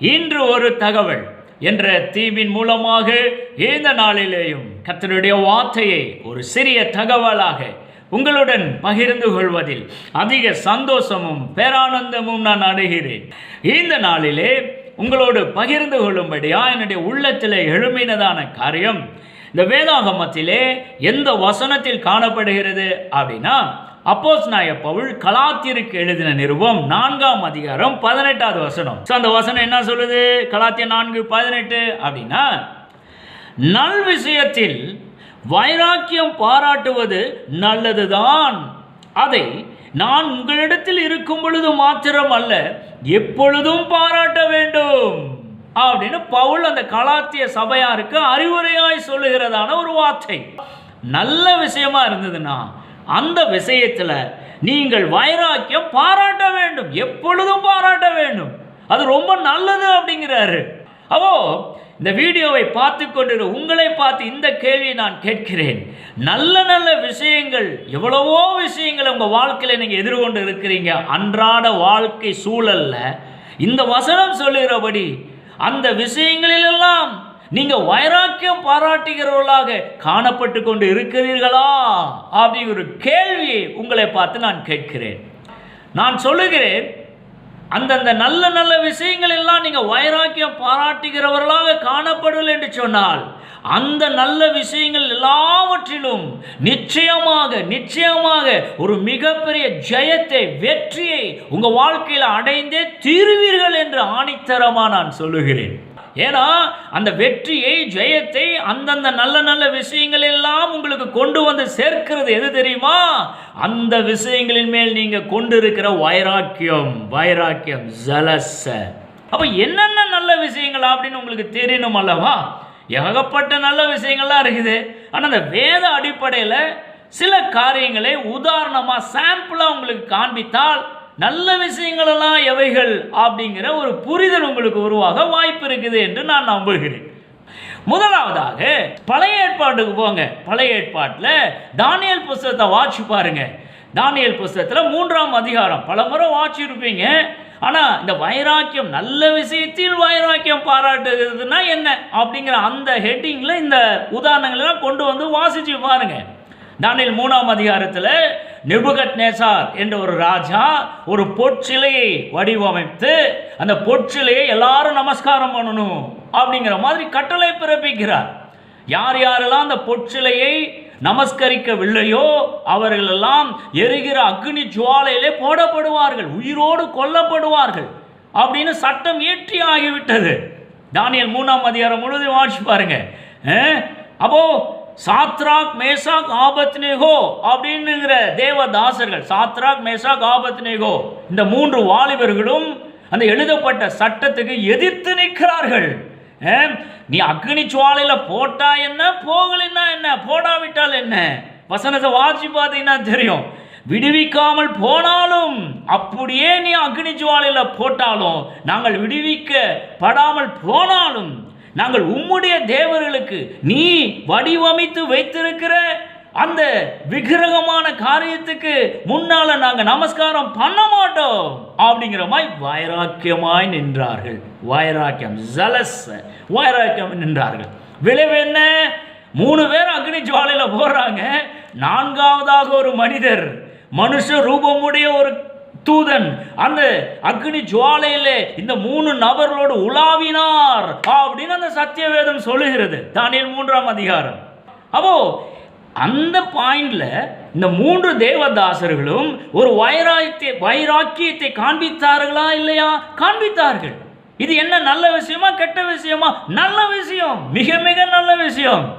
இன்று ஒரு தகவல் என்ற தீவின் மூலமாக இந்த நாளிலேயும் கத்தனுடைய வார்த்தையை ஒரு சிறிய தகவலாக உங்களுடன் பகிர்ந்து கொள்வதில் அதிக சந்தோஷமும் பேரானந்தமும் நான் அடைகிறேன். இந்த நாளிலே உங்களோடு பகிர்ந்து கொள்ளும்படியா என்னுடைய உள்ளத்தில் எழுமினதான காரியம் இந்த வேதாகமத்திலே எந்த வசனத்தில் காணப்படுகிறது அப்படின்னா அப்போஸ் நாய பவுல் கலாத்தியருக்கு எழுதின நிருபம் நான்காம் அதிகாரம் பதினெட்டாவது வசனம். ஸோ அந்த வசனம் என்ன சொல்லுது? கலாத்திய நான்கு பதினெட்டு அப்படின்னா நல் விஷயத்தில் வைராக்கியம் பாராட்டுவது நல்லதுதான். அதை நான் உங்களிடத்தில் இருக்கும் பொழுது மாத்திரம் அல்ல எப்பொழுதும் பாராட்ட வேண்டும். அப்படின்னு பவுல் அந்த கலாத்திய சபையாருக்கு அறிவுரையாய் சொல்லுகிறதான ஒரு வார்த்தை. நல்ல விஷயமா இருந்ததுன்னா அந்த விஷயத்தில் நீங்கள் வைராக்கியம் பாராட்ட வேண்டும் எப்பொழுதும் பாராட்ட வேண்டும். அது ரொம்ப நல்லது அப்படிங்கிறாரு. அவோ இந்த வீடியோவை பார்த்து கொண்டிரு உங்களை பார்த்து இந்த கேள்வியை நான் கேட்கிறேன். நல்ல நல்ல விஷயங்கள் எவ்வளவோ விஷயங்கள் உங்கள் வாழ்க்கையில் நீங்கள் எதிர்கொண்டு இருக்கிறீங்க. அன்றாட வாழ்க்கை சூழலில் இந்த வசனம் சொல்லுகிறபடி அந்த விஷயங்களிலெல்லாம் நீங்கள் வைராக்கியம் பாராட்டுகிறவர்களாக காணப்பட்டு கொண்டு இருக்கிறீர்களா? அப்படிங்கிற ஒரு கேள்வியை உங்களை பார்த்து நான் கேட்கிறேன். நான் சொல்லுகிறேன் அந்தந்த நல்ல நல்ல விஷயங்கள் எல்லாம் நீங்கள் வைராக்கியம் பாராட்டுகிறவர்களாக காணப்படவில்லை என்று சொன்னால் அந்த நல்ல விஷயங்கள் எல்லாவற்றிலும் நிச்சயமாக நிச்சயமாக ஒரு மிகப்பெரிய ஜெயத்தை வெற்றியை உங்கள் வாழ்க்கையில் அடைந்தே தீருவீர்கள் என்று ஆணித்தரமாக நான் சொல்லுகிறேன். ஏன்னா அந்த வெற்றியை ஜெயத்தை அந்தந்த நல்ல நல்ல விஷயங்கள் எல்லாம் உங்களுக்கு கொண்டு வந்து சேர்க்கிறது எது தெரியுமா? அந்த விஷயங்களின் மேல் நீங்க கொண்டு இருக்கிற வைராக்கியம் வைராக்கியம் ஜலச. அப்ப என்னென்ன நல்ல விஷயங்கள் அப்படின்னு உங்களுக்கு தெரியணும் அல்லவா? ஏகப்பட்ட நல்ல விஷயங்கள்லாம் இருக்குது. ஆனால் அந்த வேத அடிப்படையில் சில காரியங்களை உதாரணமாக சாம்பிளாக உங்களுக்கு காண்பித்தால் நல்ல விஷயங்களெல்லாம் எவைகள் அப்படிங்கிற ஒரு புரிதல் உங்களுக்கு உருவாக வாய்ப்பு இருக்குது என்று நான் நம்புகிறேன். முதலாவதாக பழைய ஏற்பாட்டுக்கு போங்க. பழைய ஏற்பாட்டில் தானியல் புஸ்தகத்தை வாட்சி பாருங்க. தானியல் புஸ்தகத்தில் மூன்றாம் அதிகாரம். பல முறை வாட்சிருப்பீங்க ஆனால் இந்த வைராக்கியம் நல்ல விஷயத்தில் வைராக்கியம் பாராட்டுகிறதுனா என்ன? அப்படிங்கிற அந்த ஹெட்டிங்கில் இந்த உதாரணங்களெல்லாம் கொண்டு வந்து வாசிச்சு பாருங்கள் தானியல் மூணாம் அதிகாரத்தில் நிபுகத் நேசார் என்ற ஒரு ராஜா ஒரு பொற்சிலையை வடிவமைத்து அந்த பொற்சிலையை எல்லாரும் நமஸ்காரம் பண்ணணும் அப்படிங்கிற மாதிரி கட்டளை பிறப்பிக்கிறார். யார் யாரெல்லாம் அந்த பொற்சிலையை நமஸ்கரிக்கவில்லையோ அவர்களெல்லாம் எரிகிற அக்னி ஜுவாலையிலே போடப்படுவார்கள் உயிரோடு கொல்லப்படுவார்கள் அப்படின்னு சட்டம் இயற்றி ஆகிவிட்டது. தானியல் மூணாம் அதிகாரம் முழுவதும் வாட்சி பாருங்க. அஹ், அப்போ சாத்ராக் மேசாக் ஆபத்னேகோ அப்படின்னுங்கிற தேவதாசர்கள் சாத்ராக் மேசாக் ஆபத்னேகோ இந்த மூன்று வாலிபர்களும் அந்த எழுதப்பட்ட சட்டத்துக்கு எதிர்த்து நிற்கிறார்கள். நீ அக்னி சுவாலையில் போட்டா என்ன? போகலைன்னா என்ன? போடாவிட்டால் என்ன? வசனத்தை வாட்சி பார்த்தீங்கன்னா தெரியும். விடுவிக்காமல் போனாலும் அப்படியே நீ அக்னி ஜுவாலையில் போட்டாலும் நாங்கள் விடுவிக்க படாமல் போனாலும் நாங்கள் உம்முடைய தேவர்களுக்கு நீ வடிவமைத்து வைத்திருக்கிற அந்த விக்கிரகமான காரியத்துக்கு முன்னால நாங்கள் நமஸ்காரம் பண்ண மாட்டோம். அப்படிங்கிற மாதிரி வைராக்கியமாய் நின்றார்கள். வைராக்கியம் ஜலஸ் வைராக்கியம் நின்றார்கள். விளைவு என்ன? மூணு பேர் அக்னி ஜுவாலையில் போடுறாங்க நான்காவதாக ஒரு மனிதர் மனுஷ ரூபமுடைய ஒரு தூதன் அந்த அக்னி ஜுவாலையிலே இந்த மூணு நபர்களோடு உலாவினார் அப்படின்னு அந்த சத்தியவேதம் சொல்லுகிறது. தானியல் மூன்றாம் அதிகாரம். அப்போ அந்த பாயிண்ட்ல இந்த மூன்று தேவதாசர்களும் ஒரு வைராக்கிய வைராக்கியத்தை காண்பித்தார்களா இல்லையா? காண்பித்தார்கள். இது என்ன நல்ல விஷயமா கெட்ட விஷயமா? நல்ல விஷயம். மிக மிக நல்ல விஷயம்.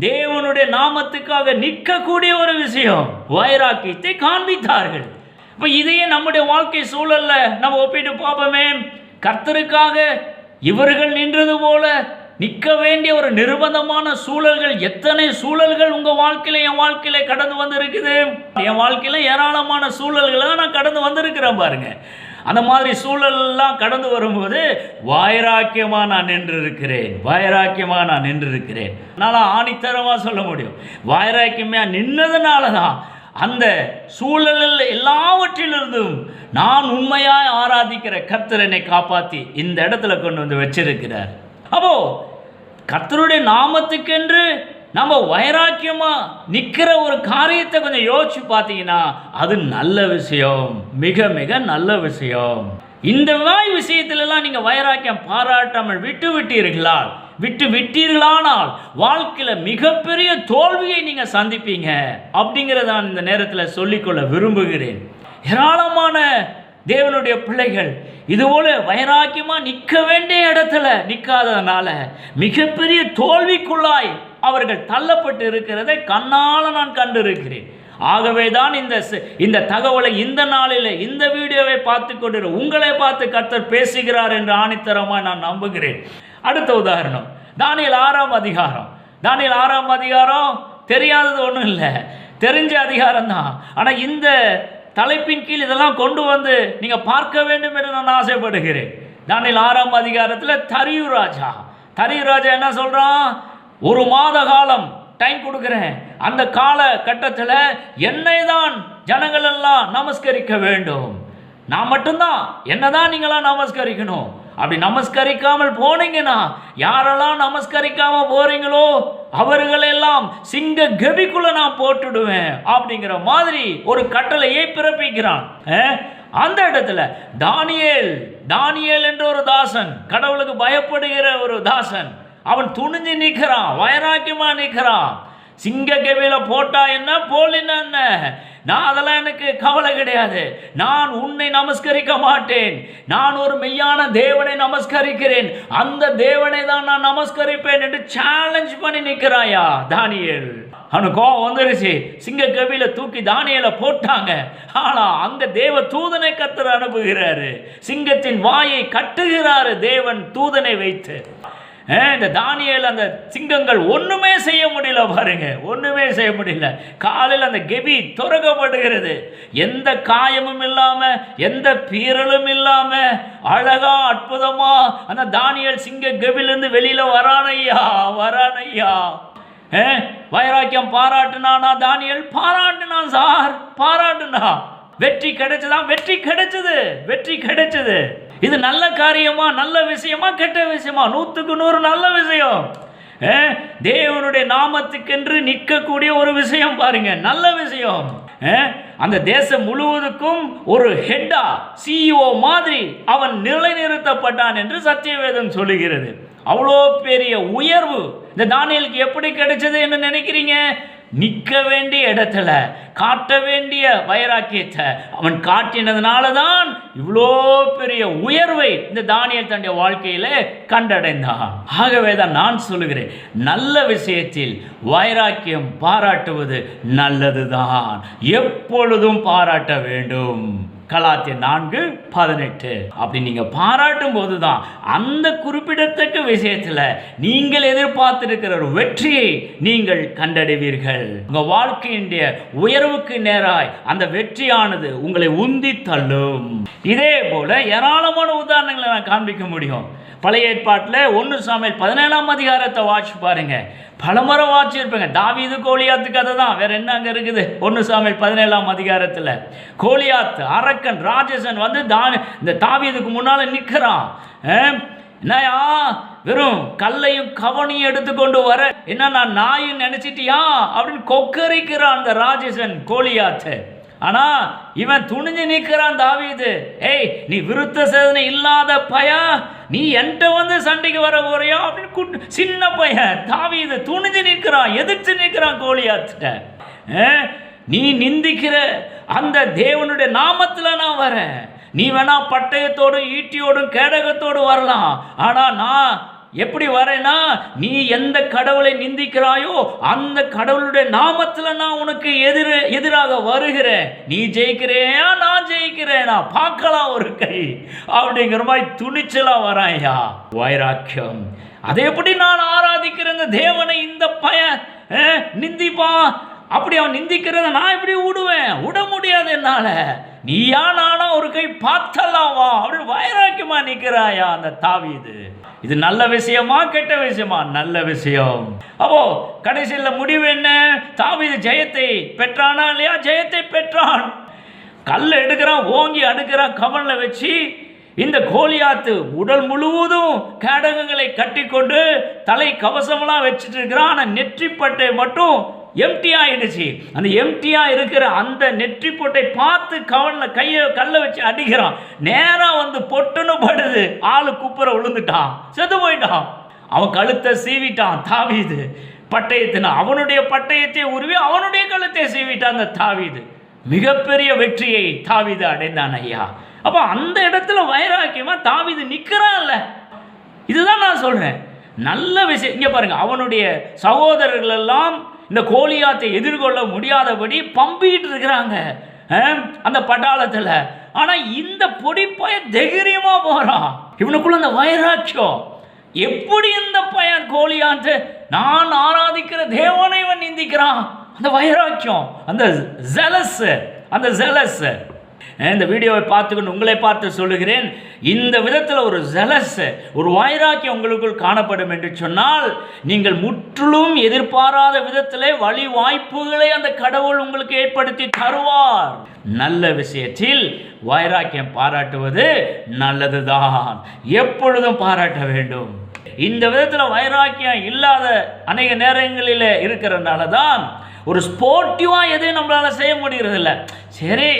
தேவனுடைய நாமத்துக்காக நிற்கக்கூடிய ஒரு விஷயம். வைராக்கியத்தை காண்பித்தார்கள். இப்போ இதையே நம்முடைய வாழ்க்கை சூழலில் நம்ம ஒப்பிட்டு பார்ப்போமே. கர்த்தருக்காக இவர்கள் நின்றது போல நிற்க வேண்டிய ஒரு நிர்பந்தமான சூழல்கள் எத்தனை சூழல்கள் உங்கள் வாழ்க்கையில் என் வாழ்க்கையில் கடந்து வந்திருக்குது? என் வாழ்க்கையில் ஏராளமான சூழல்களை நான் கடந்து வந்திருக்கிறேன் பாருங்க. அந்த மாதிரி சூழலெல்லாம் கடந்து வரும்போது வைராக்கியமாக நான் நின்றிருக்கிறேன். வைராக்கியமாக நான் நின்றிருக்கிறேன். என்னால் சொல்ல முடியும். வைராக்கியமாக நின்னதுனால தான் அந்த சூழலில் எல்லாவற்றிலிருந்தும் நான் உண்மையாய் ஆராதிக்கிற கர்த்தர் என்னை காப்பாற்றி இந்த இடத்துல கொண்டு வந்து வச்சிருக்கிறார். அப்போ கர்த்தருடைய நாமத்துக்கென்று நம்ம வைராக்கியமாக நிற்கிற ஒரு காரியத்தை கொஞ்சம் யோசிச்சு பார்த்தீங்கன்னா அது நல்ல விஷயம். மிக மிக நல்ல விஷயம். இந்த வாய் விஷயத்திலெல்லாம் நீங்கள் வைராக்கியம் பாராட்டாமல் விட்டு விட்டீர்களால் விட்டு விட்டீர்களானால் வாழ்க்கையில் மிகப்பெரிய தோல்வியை நீங்கள் சந்திப்பீங்க அப்படிங்கிறத நான் இந்த நேரத்தில் சொல்லிக்கொள்ள விரும்புகிறேன். ஏராளமான தேவனுடைய பிள்ளைகள் இதுபோல வைராக்கியமாக நிற்க வேண்டிய இடத்துல நிற்காததுனால மிகப்பெரிய தோல்விக்குள்ளாய் அவர்கள் தள்ளப்பட்டு இருக்கிறதை கண்ணால் நான் கண்டிருக்கிறேன். ஆகவே தான் இந்த இந்த தகவலை இந்த நாளில் இந்த வீடியோவை பார்த்து கொண்டு உங்களை பார்த்து கர்த்தர் பேசுகிறார் என்று ஆணித்தரமாக நான் நம்புகிறேன். அடுத்த உதாரணம். தானியல் ஆறாம் அதிகாரம். தானியல் ஆறாம் அதிகாரம் தெரியாதது ஒன்றும் இல்லை. தெரிஞ்ச அதிகாரம் தான். ஆனால் இந்த தலைப்பின் கீழ் இதெல்லாம் கொண்டு வந்து நீங்கள் பார்க்க வேண்டும் என்று நான் ஆசைப்படுகிறேன். தானியல் ஆறாம் அதிகாரத்தில் தரியு ராஜா. தரியு ராஜா என்ன சொல்கிறான் ஒரு மாத காலம் டைம் கொடுக்குறேன். அந்த கால கட்டத்தில் என்னை தான் ஜனங்கள் எல்லாம் நமஸ்கரிக்க வேண்டும். நான் மட்டும்தான். என்னதான் நீங்களாம் நமஸ்கரிக்கணும். அப்படி நமஸ்கரிக்காமல் போனீங்கன்னா யாரெல்லாம் நமஸ்கரிக்காம போறீங்களோ அவர்களெல்லாம் சிங்க கபிக்குள்ள நான் போட்டுடுவேன் அப்படிங்கிற மாதிரி ஒரு கட்டளையை பிறப்பிக்கிறான். அந்த இடத்துல தானியேல் தானியேல் என்ற ஒரு தாசன் கடவுளுக்கு பயப்படுகிற ஒரு தாசன் அவன் துணிஞ்சு நிற்கிறான் வைராக்கியமா நிற்கிறான். சிங்க கவியில போட்டா என்ன? போலின்னா என்ன? நான் அதெல்லாம் எனக்கு கவலை கிடையாது. நான் உன்னை நமஸ்கரிக்க மாட்டேன். நான் ஒரு மெய்யான தேவனை நமஸ்கரிக்கிறேன். அந்த தேவனை தான் நான் நமஸ்கரிப்பேன் என்று சேலஞ்ச் பண்ணி நிற்கிறாயா தானியல்? அவனுக்கு கோவம் வந்துருச்சு. சிங்க கவியில தூக்கி தானியலை போட்டாங்க. ஆனா அங்க தேவ தூதனை கத்தர் அனுப்புகிறாரு. சிங்கத்தின் வாயை கட்டுகிறாரு தேவன் தூதனை வைத்து. இந்த தானியல் அந்த சிங்கங்கள் ஒன்றுமே செய்ய முடியல பாருங்க. ஒன்றுமே செய்ய முடியல. காலில் அந்த கெபி துறக்கப்படுகிறது எந்த காயமும் இல்லாமல் எந்த பீரலும் இல்லாமல் அழகா அற்புதமா அந்த தானியல் சிங்க கெபிலிருந்து வெளியில வரானையா வரானையா? வைராக்கியம் பாராட்டுனானா தானியல்? பாராட்டுனான் சார் பாராட்டுனா. வெற்றி கிடைச்சதா? வெற்றி கிடைச்சது வெற்றி கிடைச்சது. இது நல்ல காரியமா நல்ல விஷயமா கெட்ட விஷயமா? நூற்றுக்கு நூறு நல்ல விஷயம். தேவனுடைய நாமத்துக்கென்று நிற்கக்கூடிய ஒரு விஷயம் பாருங்க நல்ல விஷயம். அந்த தேசம் முழுவதுக்கும் ஒரு ஹெட்டா சிஇஓ மாதிரி அவன் நிலைநிறுத்தப்பட்டான் என்று சத்தியவேதம் சொல்லுகிறது. அவ்வளோ பெரிய உயர்வு. இந்த தானியலுக்கு எப்படி கிடைச்சது என்று நினைக்கிறீங்க? நிற்க வேண்டிய இடத்துல காட்ட வேண்டிய வைராக்கியத்தை அவன் காட்டினதுனால தான் இவ்வளோ பெரிய உயர்வை இந்த தானியல் தன்னுடைய வாழ்க்கையில் கண்டடைந்தான். ஆகவே தான் நான் சொல்லுகிறேன் நல்ல விஷயத்தில் வைராக்கியம் பாராட்டுவது நல்லதுதான். எப்பொழுதும் பாராட்ட வேண்டும். கலாத்திய நான்கு பதினெட்டு. அப்படி நீங்க பாராட்டும் போதுதான் அந்த குறிப்பிடத்தக்க விஷயத்துல நீங்கள் எதிர்பார்த்திருக்கிற ஒரு வெற்றியை நீங்கள் கண்டடைவீர்கள். உங்க வாழ்க்கையினுடைய உயர்வுக்கு நேராய் அந்த வெற்றியானது உங்களை உந்தி தள்ளும். இதே போல ஏராளமான உதாரணங்களை நான் காண்பிக்க முடியும். பழைய ஏற்பாட்டில் ஒன்று சாமியல் பதினேழாம் அதிகாரத்தை வாட்சி பாருங்க. பலமுறை வாட்சியிருப்பேங்க தாவீது கோலியாத்து கதை தான் வேற என்ன அங்கே இருக்குது? ஒன்று சாமியல் பதினேழாம் அதிகாரத்தில். கோலியாத்து அரக்கன் ராஜேசன் வந்து தான் இந்த தாவிதுக்கு முன்னால் நிற்கிறான் என்னயா வெறும் கல்லையும் கவனையும் எடுத்துக்கொண்டு வர. என்ன நான் நாயின்னு நினைச்சிட்டியா? அப்படின்னு கொக்கரிக்கிறான் அந்த ராஜேசன் கோலியாத்து. ஆனால் இவன் துணிஞ்சு நிற்கிறான் தாவிது. ஏய் நீ விருத்த சேதனை இல்லாத பயா நீ என்கிட்ட வந்து சண்டைக்கு வர போறியா அப்படின்னு சின்ன பையன் தாவி இதை துணிஞ்சு நிற்கிறான் எதிர்த்து நிற்கிறான் கோழியாத்துட்ட ஆ, நீ நிந்திக்கிற அந்த தேவனுடைய நாமத்தில் நான் வரேன். நீ வேணா பட்டயத்தோடும் ஈட்டியோடும் கேடகத்தோடும் வரலாம். ஆனால் நான் எப்படி வரேன்னா நீ எந்த கடவுளை நிந்திக்கிறாயோ அந்த கடவுளுடைய நாமத்தில் நான் உனக்கு எதிர எதிராக வருகிறேன். நீ ஜெயிக்கிறேயா? நான் ஜெயிக்கிறேனா? பார்க்கலாம் ஒரு கை. அப்படிங்கிற மாதிரி துணிச்சலா வராயா வைராக்கியம். அதை எப்படி நான் ஆராதிக்கிற இந்த தேவனை இந்த பையன் நிந்திப்பான் அப்படி அவன் நிந்திக்கிறத நான் எப்படி விடுவேன். விட முடியாது என்னால. நீயா நானா ஒரு கை பார்த்தலாம்? வா அப்படின்னு வைராக்கியமா நிற்கிறாயா அந்த தாவீது. இது நல்ல விஷயமா கெட்ட விஷயமா? நல்ல விஷயம். அப்போ கடைசியில் முடிவு என்ன? தாவீது ஜெயத்தை பெற்றானா இல்லையா? ஜெயத்தை பெற்றான். கல்லை எடுக்கிறான் ஓங்கி அடுக்கிறான் கவனில் வச்சு இந்த கோலியாத்து உடல் முழுவதும் கேடகங்களை கட்டிக்கொண்டு தலை கவசமெல்லாம் வச்சுட்டு இருக்கிறான். ஆனால் நெற்றிப்பட்டை மட்டும் எம்டியா ஆயிடுச்சு அந்த எம்டியா இருக்கிற அந்த நெற்றி போட்டை பார்த்து கவனில் கையை கல்லை வச்சு அடிக்கிறான். நேராக வந்து பொட்டுன்னு படுது. ஆளு குப்புற விழுந்துட்டான் செத்து போயிட்டான். அவன் கழுத்தை சீவிட்டான் தாவிது. பட்டயத்தின அவனுடைய பட்டயத்தை உருவி அவனுடைய கழுத்தை சீவிட்டான் அந்த தாவீது. மிகப்பெரிய வெற்றியை தாவிது அடைந்தான் ஐயா. அப்போ அந்த இடத்துல வைராக்கியமாக தாவிது நிற்கிறான்ல இதுதான் நான் சொல்கிறேன் நல்ல விஷயம். இங்கே பாருங்க அவனுடைய சகோதரர்கள் எல்லாம் இந்த கோலியாத்தை எதிர்கொள்ள முடியாதபடி பம்பிக்கிட்டு இருக்கிறாங்க. அந்த பட்டாளத்தில். ஆனால் இந்த பொடி பயன் தைரியமாக போகிறான் இவனுக்குள்ள அந்த வைராக்கியம். எப்படி இந்த பையன் கோலியான்ட்டு நான் ஆராதிக்கிற தேவனை இவன் நிந்திக்கிறான். அந்த வைராக்கியம் அந்த ஜெலஸ் அந்த ஜெலஸ் இந்த வீடியோவை பார்த்துக்கொண்டு உங்களை பார்த்து சொல்லுகிறேன். இந்த விதத்தில் ஒரு ஜலஸ் ஒரு வைராக்கியம் உங்களுக்குள் காணப்படும் என்று சொன்னால் நீங்கள் முற்றிலும் எதிர்பாராத விதத்திலே வழி வாய்ப்புகளை அந்த கடவுள் உங்களுக்கு ஏற்படுத்தி தருவார். நல்ல விஷயத்தில் வைராக்கியம் பாராட்டுவது நல்லதுதான். எப்பொழுதும் பாராட்ட வேண்டும். இந்த விதத்தில் வைராக்கியம் இல்லாத அநேக நேரங்களில் இருக்கிறதுனால தான் ஒரு ஸ்போர்ட்டிவாக எதையும் நம்மளால் செய்ய முடியறதில்ல. சரி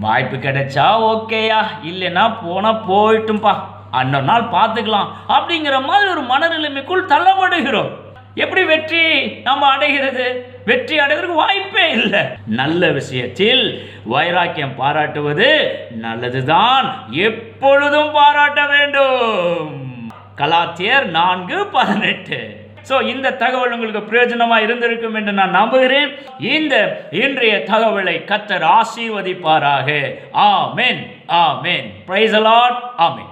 வாய்ப்பு கிடைச்சா ஓகேயா இல்லைன்னா போனால் போயிட்டும்பா. அன்ன நாள் பார்த்துக்கலாம் அப்படிங்கிற மாதிரி ஒரு மனநிலைமைக்குள் தள்ளப்படுகிறோம். எப்படி வெற்றி நம்ம அடைகிறது? வெற்றி அடைவதற்கு வாய்ப்பே இல்லை. நல்ல விஷயத்தில் வைராக்கியம் பாராட்டுவது நல்லதுதான். எப்பொழுதும் பாராட்ட வேண்டும். கலாத்தியர் நான்கு பதினெட்டு. ஸோ இந்த தகவல் உங்களுக்கு பிரயோஜனமாக இருந்திருக்கும் என்று நான் நம்புகிறேன். இந்த இன்றைய தகவலை கத்தர் ஆசீர்வதிப்பாராக. ஆமேன் ஆமேன். பிரைஸ் அலாட் ஆமேன்.